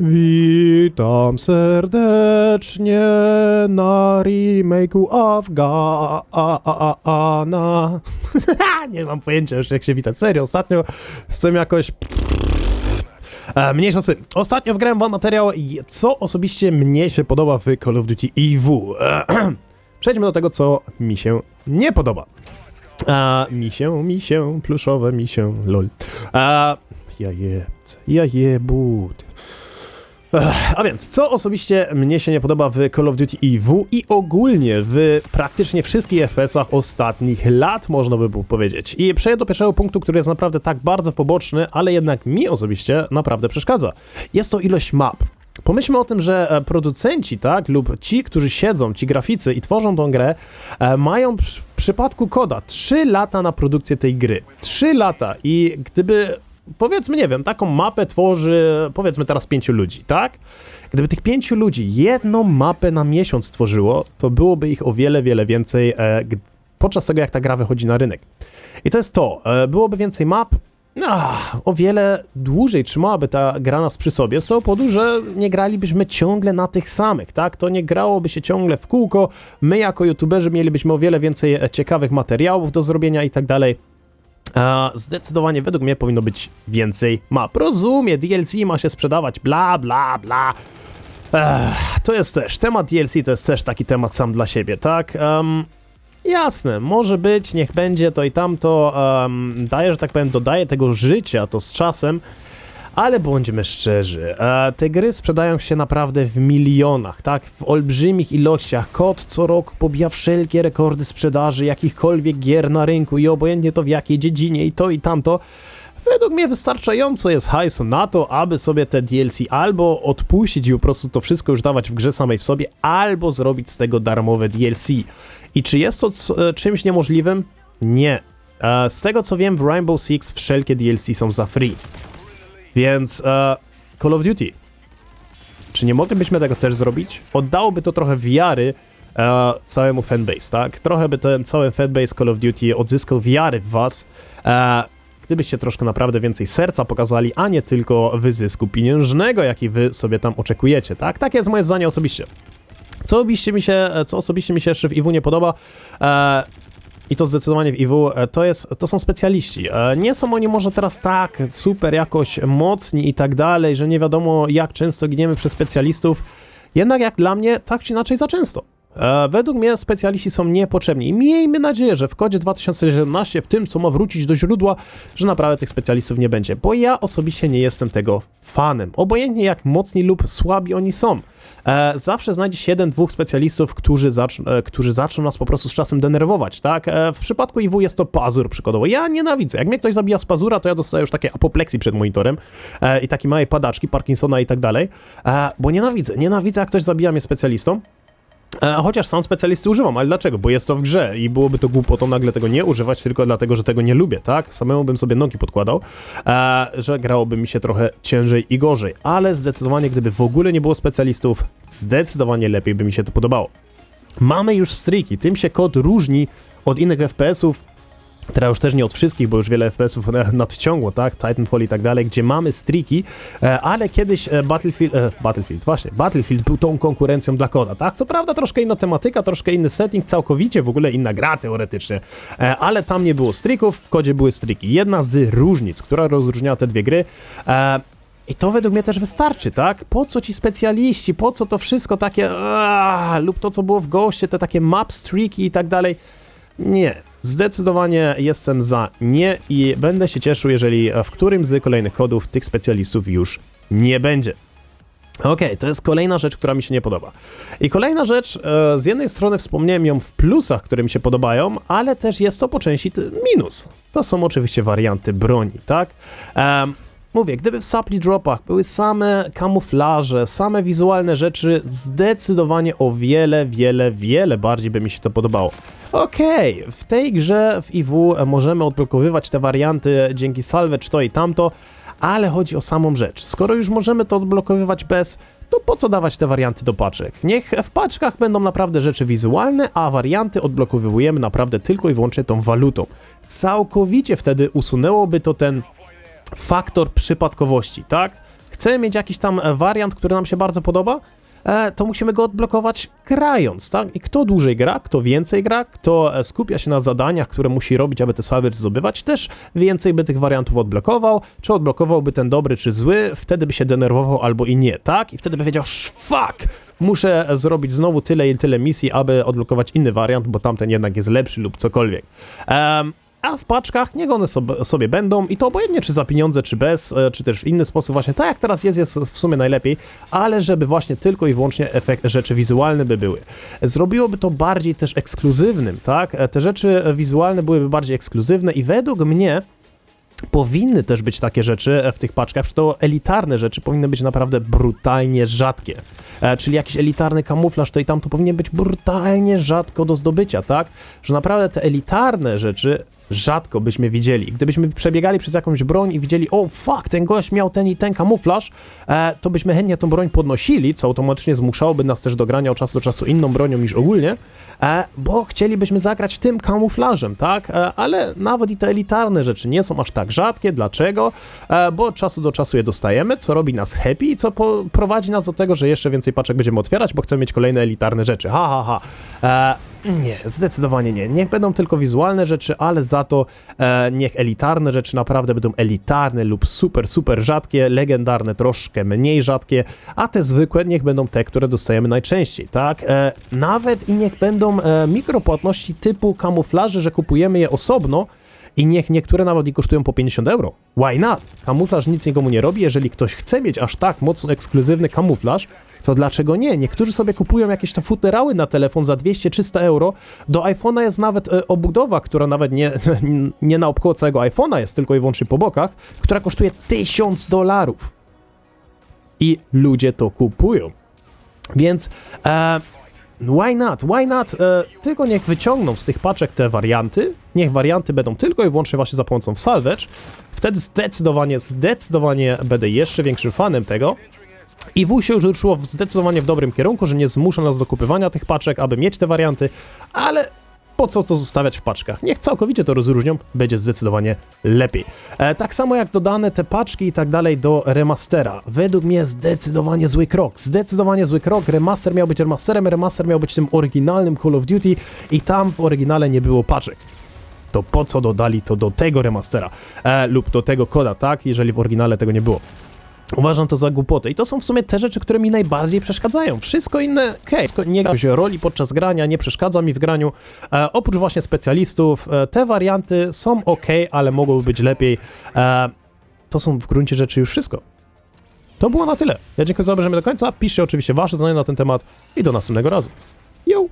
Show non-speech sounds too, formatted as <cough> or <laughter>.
Witam serdecznie na remake'u Afgana. <laughs> Nie mam pojęcia już jak się witać. Serio, ostatnio z jakoś... E, Mniejsza. Ostatnio wgrałem wam materiał, co osobiście mnie się podoba w Call of Duty EW. E, <clears throat> Przejdźmy do tego, co mi się nie podoba. A, mi się, mi się, pluszowe mi się, lol. A, ja jebce, ja jebut. A więc, co osobiście mnie się nie podoba w Call of Duty EW i ogólnie w praktycznie wszystkich FPS-ach ostatnich lat, można by powiedzieć. I przejdę do pierwszego punktu, który jest naprawdę tak bardzo poboczny, ale jednak mi osobiście naprawdę przeszkadza. Jest to ilość map. Pomyślmy o tym, że e, producenci, tak, lub ci, którzy siedzą, ci graficy i tworzą tą grę, e, mają w przypadku koda 3 lata na produkcję tej gry. 3 lata i gdyby, powiedzmy, nie wiem, taką mapę tworzy, powiedzmy teraz pięciu ludzi, tak? Gdyby tych pięciu ludzi jedną mapę na miesiąc tworzyło, to byłoby ich o wiele, wiele więcej e, podczas tego, jak ta gra wychodzi na rynek. I to jest to, e, byłoby więcej map, Ach, o wiele dłużej trzymałaby ta gra nas przy sobie, z tego powodu, że nie gralibyśmy ciągle na tych samych, tak? To nie grałoby się ciągle w kółko, my jako youtuberzy mielibyśmy o wiele więcej e, ciekawych materiałów do zrobienia i tak dalej. Zdecydowanie według mnie powinno być więcej map. Rozumiem, DLC ma się sprzedawać, bla, bla, bla. Ech, to jest też, temat DLC to jest też taki temat sam dla siebie, tak? Em, Jasne, może być, niech będzie to i tamto, um, daje, że tak powiem, dodaje tego życia to z czasem, ale bądźmy szczerzy, e, te gry sprzedają się naprawdę w milionach, tak, w olbrzymich ilościach. Kod co rok pobija wszelkie rekordy sprzedaży jakichkolwiek gier na rynku i obojętnie to w jakiej dziedzinie i to i tamto. Według mnie wystarczająco jest hajsu na to, aby sobie te DLC albo odpuścić i po prostu to wszystko już dawać w grze samej w sobie, albo zrobić z tego darmowe DLC. I czy jest to e, czymś niemożliwym? Nie. E, Z tego co wiem, w Rainbow Six wszelkie DLC są za free. Więc e, Call of Duty. Czy nie moglibyśmy tego też zrobić? Oddałoby to trochę wiary e, całemu fanbase, tak? Trochę by ten cały fanbase Call of Duty odzyskał wiary w was. E, gdybyście troszkę naprawdę więcej serca pokazali, a nie tylko wyzysku pieniężnego, jaki wy sobie tam oczekujecie, tak? Takie jest moje zdanie osobiście. Co osobiście mi się, co osobiście mi się jeszcze w IW nie podoba, e, i to zdecydowanie w IW, e, to, jest, to są specjaliści. E, Nie są oni może teraz tak super jakoś mocni i tak dalej, że nie wiadomo jak często giniemy przez specjalistów, jednak jak dla mnie tak czy inaczej za często. E, Według mnie specjaliści są niepotrzebni i miejmy nadzieję, że w kodzie 2017, w tym co ma wrócić do źródła, że naprawdę tych specjalistów nie będzie, bo ja osobiście nie jestem tego fanem. Obojętnie jak mocni lub słabi oni są. E, zawsze znajdzie się jeden, dwóch specjalistów, którzy, e, którzy zaczną nas po prostu z czasem denerwować, tak? W przypadku IW jest to pazur przykładowo. Ja nienawidzę. Jak mnie ktoś zabija z pazura, to ja dostaję już takie apopleksji przed monitorem i takie małe padaczki, Parkinsona i tak dalej, bo nienawidzę. Nienawidzę, jak ktoś zabija mnie specjalistą. E, chociaż sam specjalisty używam, ale dlaczego? Bo jest to w grze i byłoby to głupotą nagle tego nie używać, tylko dlatego, że tego nie lubię, tak? Samemu bym sobie nogi podkładał, e, że grałoby mi się trochę ciężej i gorzej, ale zdecydowanie, gdyby w ogóle nie było specjalistów, zdecydowanie lepiej by mi się to podobało. Mamy już streaki, tym się kod różni od innych FPS-ów, Teraz już też nie od wszystkich, bo już wiele FPS-ów nadciągło, tak? Titanfall i tak dalej, gdzie mamy streaki, e, ale kiedyś e, Battlefield, e, Battlefield, właśnie, Battlefield był tą konkurencją dla koda, tak? Co prawda troszkę inna tematyka, troszkę inny setting, całkowicie w ogóle inna gra teoretycznie, ale tam nie było streaków, w kodzie były streaki. Jedna z różnic, która rozróżniała te dwie gry, i to według mnie też wystarczy, tak? Po co ci specjaliści, po co to wszystko takie, aaa, lub to co było w Ghoście, te takie map streaki i tak dalej. Nie, zdecydowanie jestem za nie i będę się cieszył, jeżeli w którymś z kolejnych kodów tych specjalistów już nie będzie. Okej, to jest kolejna rzecz, która mi się nie podoba. I kolejna rzecz, e, z jednej strony wspomniałem ją w plusach, które mi się podobają, ale też jest to po części minus. To są oczywiście warianty broni, tak? Em, Mówię, gdyby w supply dropach były same kamuflaże, same wizualne rzeczy, zdecydowanie o wiele, wiele, wiele bardziej by mi się to podobało. Okej, w tej grze w IW możemy odblokowywać te warianty dzięki salve, czy to i tamto, ale chodzi o samą rzecz. Skoro już możemy to odblokowywać bez, to po co dawać te warianty do paczek? Niech w paczkach będą naprawdę rzeczy wizualne, a warianty odblokowujemy naprawdę tylko i wyłącznie tą walutą. Całkowicie wtedy usunęłoby to ten faktor przypadkowości, tak? chcemy mieć jakiś tam wariant, który nam się bardzo podoba, to musimy go odblokować grając, tak? I kto dłużej gra, kto więcej gra, kto e, skupia się na zadaniach, które musi robić, aby te salvage zdobywać, też więcej by tych wariantów odblokował, czy odblokowałby ten dobry, czy zły, wtedy by się denerwował albo i nie, tak? I wtedy by wiedział, "Sz- fuck, muszę zrobić znowu tyle i tyle misji, aby odblokować inny wariant, bo tamten jednak jest lepszy lub cokolwiek. Em, a w paczkach niech one sobie, będą i to obojętnie czy za pieniądze, czy bez, e, czy też w inny sposób, właśnie tak jak teraz jest, jest w sumie najlepiej, ale żeby właśnie tylko i wyłącznie efekt, rzeczy wizualne by były. Zrobiłoby to bardziej też ekskluzywnym, tak? E, Te rzeczy wizualne byłyby bardziej ekskluzywne i według mnie powinny też być takie rzeczy e, w tych paczkach, przy to elitarne rzeczy powinny być naprawdę brutalnie rzadkie. E, czyli jakiś elitarny kamuflaż, to i tam to powinien być brutalnie rzadko do zdobycia, tak? Że naprawdę te elitarne rzeczy rzadko byśmy widzieli. Gdybyśmy przebiegali przez jakąś broń i widzieli, o fuck, ten gość miał ten i ten kamuflaż, e, to byśmy chętnie tą broń podnosili, co automatycznie zmuszałoby nas też do grania od czasu do czasu inną bronią niż ogólnie, e, bo chcielibyśmy zagrać tym kamuflażem, tak? E, ale nawet i te elitarne rzeczy nie są aż tak rzadkie. Dlaczego? E, bo od czasu do czasu je dostajemy, co robi nas happy i co prowadzi nas do tego, że jeszcze więcej paczek będziemy otwierać, bo chcemy mieć kolejne elitarne rzeczy. Ha, ha, ha. E, nie, zdecydowanie nie. Niech będą tylko wizualne rzeczy, ale za to e, niech elitarne rzeczy naprawdę będą elitarne lub super, super rzadkie, legendarne troszkę mniej rzadkie, a te zwykłe niech będą te, które dostajemy najczęściej, tak? E, nawet i niech będą e, mikropłatności typu kamuflaże, że kupujemy je osobno, i niech niektóre nawet i kosztują po 50 euro. Why not? Kamuflaż nic nikomu nie robi. Jeżeli ktoś chce mieć aż tak mocno ekskluzywny kamuflaż, to dlaczego nie? Niektórzy sobie kupują jakieś te futerały na telefon za 200-300 euro. Do iPhone'a jest nawet e, obudowa, która nawet nie, <laughs> nie naokoło całego iPhone'a jest, tylko i wyłącznie po bokach, która kosztuje 1000 dolarów. I ludzie to kupują. Więc e, why not? Why not? E, tylko niech wyciągną z tych paczek te warianty. Niech warianty będą tylko i wyłącznie właśnie za pomocą salvage. Wtedy zdecydowanie, zdecydowanie będę jeszcze większym fanem tego. I W się już ruszyło zdecydowanie w dobrym kierunku, że nie zmusza nas do kupywania tych paczek, aby mieć te warianty, ale po co to zostawiać w paczkach? Niech całkowicie to rozróżnią, będzie zdecydowanie lepiej. E, tak samo jak dodane te paczki i tak dalej do remastera. Według mnie zdecydowanie zły krok. Zdecydowanie zły krok. Remaster miał być remasterem, remaster miał być tym oryginalnym Call of Duty i tam w oryginale nie było paczek to po co dodali to do tego remastera e, lub do tego koda, tak? Jeżeli w oryginale tego nie było. Uważam to za głupotę. I to są w sumie te rzeczy, które mi najbardziej przeszkadzają. Wszystko inne, okej, wszystko nie roli podczas grania, nie przeszkadza mi w graniu. E, oprócz właśnie specjalistów, e, te warianty są ok, ale mogłyby być lepiej. E, to są w gruncie rzeczy już wszystko. To było na tyle. Ja dziękuję za obejrzenie do końca. Piszcie oczywiście wasze zdanie na ten temat i do następnego razu. Yo!